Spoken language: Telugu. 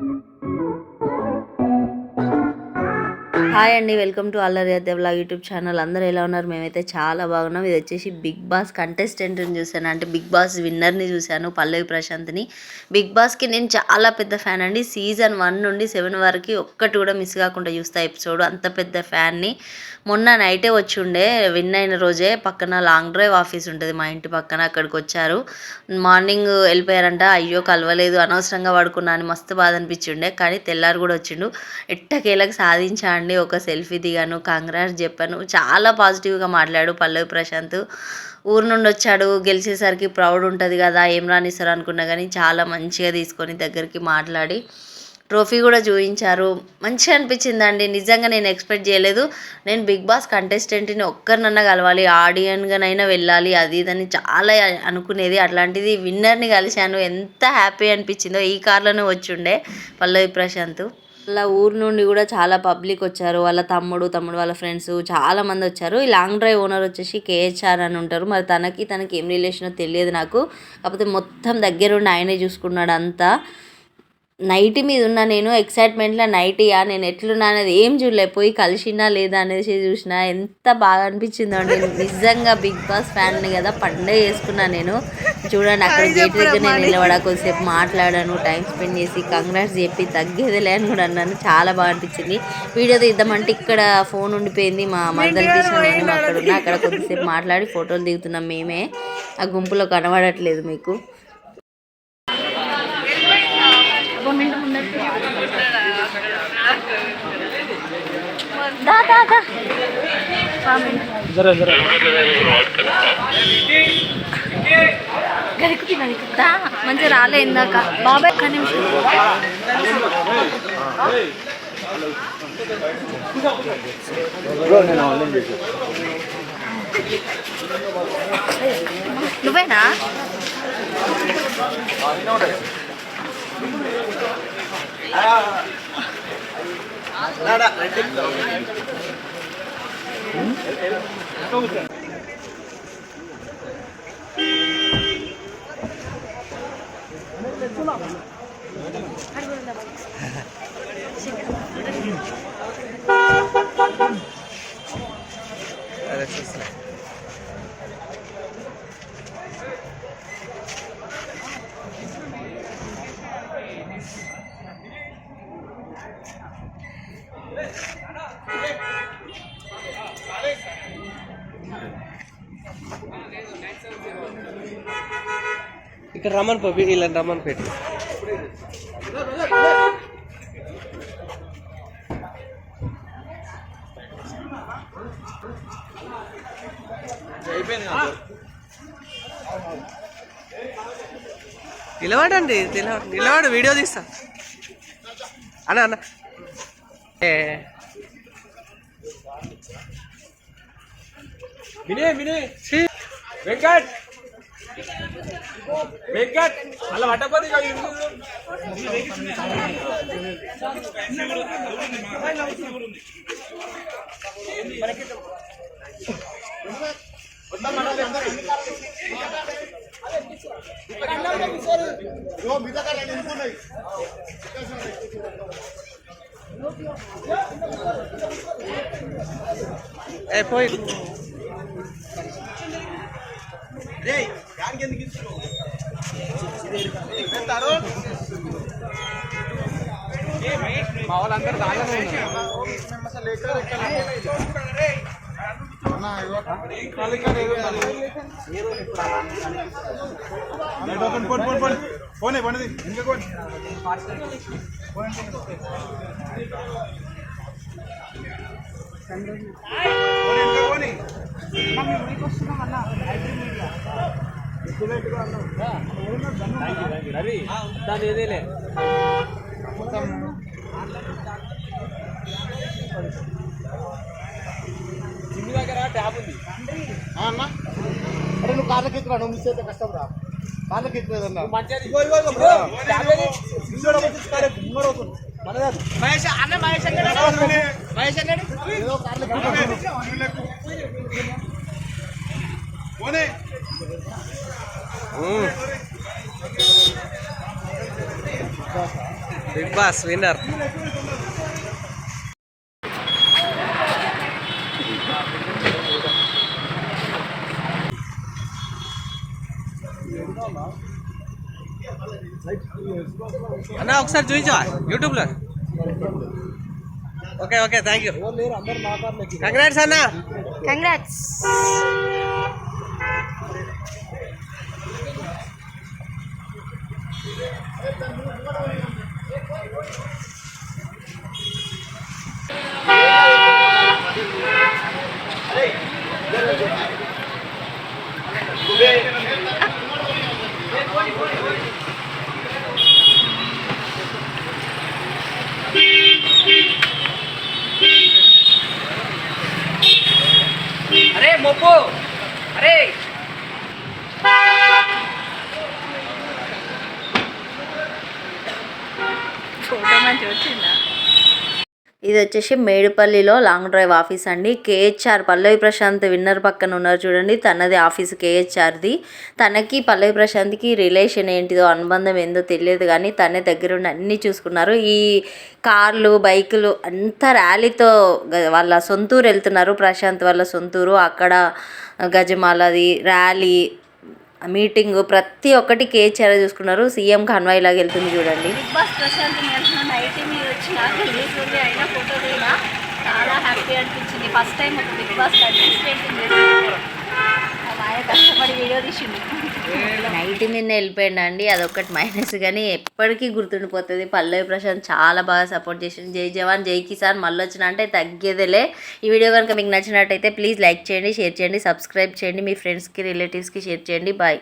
Thank you. హాయ్ అండి వెల్కమ్ టు అల్లరి అద్దె బ్లాగ్ యూట్యూబ్ ఛానల్. అందరూ ఎలా ఉన్నారు? మేమైతే చాలా బాగున్నాం. ఇది వచ్చేసి బిగ్ బాస్ కంటెస్టెంట్ని చూశాను. అంటే బిగ్ బాస్ విన్నర్ని చూశాను పల్లవి ప్రశాంత్ని. బిగ్ బాస్కి నేను చాలా పెద్ద ఫ్యాన్ అండి. సీజన్ వన్ నుండి సెవెన్ వరకు ఒక్కటి కూడా మిస్ కాకుండా చూస్తా ఎపిసోడ్. అంత పెద్ద ఫ్యాన్ని. మొన్న నైటే వచ్చి ఉండే విన్ అయిన రోజే పక్కన లాంగ్ డ్రైవ్ ఆఫీస్ ఉంటుంది మా ఇంటి పక్కన అక్కడికి వచ్చారు. మార్నింగ్ వెళ్ళిపోయారంట. అయ్యో కలవలేదు. అనవసరంగా పడుకున్నా అని మస్తు బాధ అనిపించిండే. కానీ తెల్లారు కూడా వచ్చిండు. ఎట్టకేలకు సాధించా అండి. ఒక ఒక సెల్ఫీ దిగాను కాంగ్రాట్స్ చెప్పాను. చాలా పాజిటివ్గా మాట్లాడు పల్లవి ప్రశాంత్. ఊరు నుండి వచ్చాడు గెలిచేసరికి ప్రౌడ్ ఉంటుంది కదా ఏం రానిస్తారు అనుకున్నా కానీ చాలా మంచిగా తీసుకొని దగ్గరికి మాట్లాడి ట్రోఫీ కూడా చూపించారు మంచిగా అనిపించిందండి. నిజంగా నేను ఎక్స్పెక్ట్ చేయలేదు. నేను బిగ్ బాస్ కంటెస్టెంట్ని ఒక్కరినన్నా కలవాలి ఆడియన్గానైనా వెళ్ళాలి అది ఇదని చాలా అనుకునేది. అట్లాంటిది విన్నర్ని కలిశాను. ఎంత హ్యాపీ అనిపించిందో ఈ కార్లోనే వచ్చి ఉండే పల్లవి ప్రశాంత్. అలా ఊరు నుండి కూడా చాలా పబ్లిక్ వచ్చారు. వాళ్ళ తమ్ముడు తమ్ముడు వాళ్ళ ఫ్రెండ్స్ చాలా మంది వచ్చారు. ఈ లాంగ్ డ్రైవ్ ఓనర్ వచ్చేసి కేహెచ్ఆర్ అని ఉంటారు. మరి తనకి తనకి ఏం రిలేషనో తెలియదు నాకు. కాకపోతే మొత్తం దగ్గరుండి ఆయనే చూసుకున్నాడు అంతా నైట్ మీద ఉన్న నేను ఎక్సైట్మెంట్లో నైట్ ఇయా నేను ఎట్లున్నా అనేది ఏం చూడలే. పోయి కలిసినా లేదా అనేసి చూసిన ఎంత బాగా అనిపించిందో అండి. నిజంగా బిగ్ బాస్ ఫ్యాన్ని కదా పండే చేసుకున్నా నేను. చూడండి అక్కడ గేట్ దగ్గర నేను నిలబడా కొద్దిసేపు మాట్లాడాను టైం స్పెండ్ చేసి కంగ్రాట్స్ చెప్పి తగ్గేదిలే అని కూడా అన్నాను. చాలా బాగా అనిపించింది. వీడియో తీద్దామంటే ఇక్కడ ఫోన్ ఉండిపోయింది మా మరదలు తీసిన నేను అక్కడ ఉన్నా అక్కడ కొద్దిసేపు మాట్లాడి ఫోటోలు దిగుతున్నాం మేమే. ఆ గుంపులో కనబడట్లేదు మీకు. దా గదికి దా. మంచిగా రాలే ఇందాక. బాబాయ్ ఒక్క నిమిషం. నువ్వేనా? Đã đã, lấy tích rồi. Ừ. Câu chuyện. ఇక్కడ రమ్మని పో ఇలా రమ్మని పెట్టి నిలబడండి నిలబడ నిలబడు వీడియో తీస్తా. అన్న అన్న. ఏ వినయ్ వినయ్ వెంకట్ వెంకట్ అలా పట్టపోతే ఇక ఇరుగు. ఏ పోయి మా వాళ్ళందరూ దాదాపు పోనీ పండిది ఇంకా కొన్ని ఇంకా పోనీ రవి దాని ఏదేలే? జిమ్మి దగ్గర ట్యాప్ ఉంది అన్న అరే నువ్వు కార్లకి ఎక్కువ నువ్వు మిస్ అయితే కష్టం రా కార్లకి ఎక్కువ మంచిగా మహేష్ అన్న మహేష్ మహేష్ అన్నాడు ఏదో కార్లకి పోనీ బిగ్ బాస్ విన్నర్ అన్న ఒకసారి చూపించవా యూట్యూబ్లో okay okay thank you congrats అన్న కంగ్రాట్స్ అరే మొప్పు అరే ఫోటో మంచి వచ్చిందా? ఇది వచ్చేసి మేడిపల్లిలో లాంగ్ డ్రైవ్ ఆఫీస్ అండి. కేహెచ్ఆర్ పల్లవి ప్రశాంత్ విన్నర్ పక్కన ఉన్నారు చూడండి. తనది ఆఫీస్ కేహెచ్ఆర్ది. తనకి పల్లవి ప్రశాంత్కి రిలేషన్ ఏంటిదో అనుబంధం ఏందో తెలియదు కానీ తనే దగ్గరుండి అన్నీ చూసుకున్నారు. ఈ కార్లు బైకులు అంతా ర్యాలీతో వాళ్ళ సొంతూరు వెళ్తున్నారు. ప్రశాంత్ వాళ్ళ సొంతూరు. అక్కడ గజమాలది ర్యాలీ మీటింగ్ ప్రతి ఒక్కటి కేహెచ్ఆర్ చూసుకున్నారు. సీఎం కన్వాయ్ లాగా వెళ్తుంది చూడండి. బిగ్ బాస్ ప్రశాంత్ నైట్ మీరు ఉంది అయినా ఫోటో దిగినా చాలా హ్యాపీ అనిపించింది. ఫస్ట్ టైం ఒక బిగ్ బాస్ కంటెస్టెంట్ ఆయన కష్టపడి తీసిండు నైట్ మీద వెళ్ళిపోయాడు అండి అదొకటి మైనస్. కానీ ఎప్పటికీ గుర్తుండిపోతుంది. పల్లవి ప్రశాంత్ చాలా బాగా సపోర్ట్ చేసింది జై జవాన్ జై కిసాన్ మళ్ళీ వచ్చిన అంటే తగ్గేదేలే. ఈ వీడియో కనుక మీకు నచ్చినట్టయితే ప్లీజ్ లైక్ చేయండి షేర్ చేయండి సబ్స్క్రైబ్ చేయండి. మీ ఫ్రెండ్స్కి రిలేటివ్స్కి షేర్ చేయండి. బాయ్